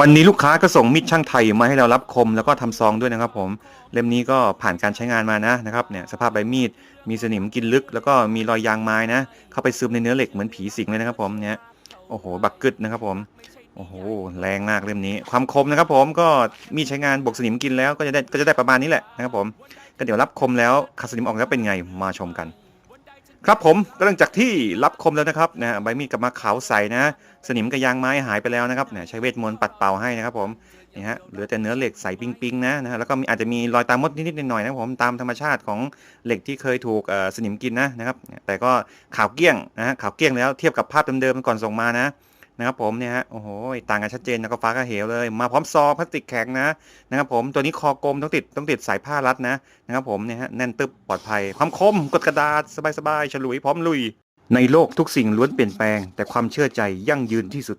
วันนี้ลูกค้าก็ส่งมีดช่างไทยมาให้เรารับคมแล้วก็ทำซองด้วยนะครับผมเล่มนี้ก็ผ่านการใช้งานมานะนะครับเนี่ยสภาพใบมีดมีสนิมกินลึก แล้วก็มีรอยยางไม้นะ เข้าไปซึมในเนื้อเหล็กเหมือนผีสิงเลยนะครับผมเนี่ยโอ้โหบักกึดนะครับผมโอ้โหแรงมากเล่มนี้ ความคมนะครับผมก็มีดใช้งานบวกสนิมกินแล้วก็จะได้ก็จะได้ประมาณนี้แหละนะครับผมก็เดี๋ยวรับคมแล้วขัดสนิมออกแล้วเป็นไงมาชมกัน ครับผมก็หลังจากที่รับคมแล้วนะครับนะใบมีดกลับมาขาวใสนะ สนิมกับยางไม้หายไปแล้วนะครับเนี่ยใช้เวทมนต์ปัดเป่าให้นะครับผมนี่ฮะเหลือแต่เนื้อเหล็กใสปิงๆนะนะฮะแล้วก็มีอาจจะมีรอยตามมดนิดๆหน่อยๆนะครับผมตามธรรมชาติของเหล็กที่เคยถูกสนิมกินนะนะครับแต่ก็ขาวเกี้ยงนะฮะขาวเกี้ยงแล้วเทียบกับภาพเดิมๆก่อนส่งมานะ นะครับผมเนี่ยฮะโอ้โหต่างกันชัดเจนแล้วก็ฟ้าก็เหวเลย มาพร้อมซองพลาสติกแข็งนะนะครับผมตัวนี้คอกลมต้องติดต้องติดสายผ้ารัดนะนะครับผมเนี่ยฮะแน่นตึบปลอดภัย ความคมกดกระดาษสบายๆฉลุยพร้อมลุย ในโลกทุกสิ่งล้วนเปลี่ยนแปลง แต่ความเชื่อใจยั่งยืนที่สุด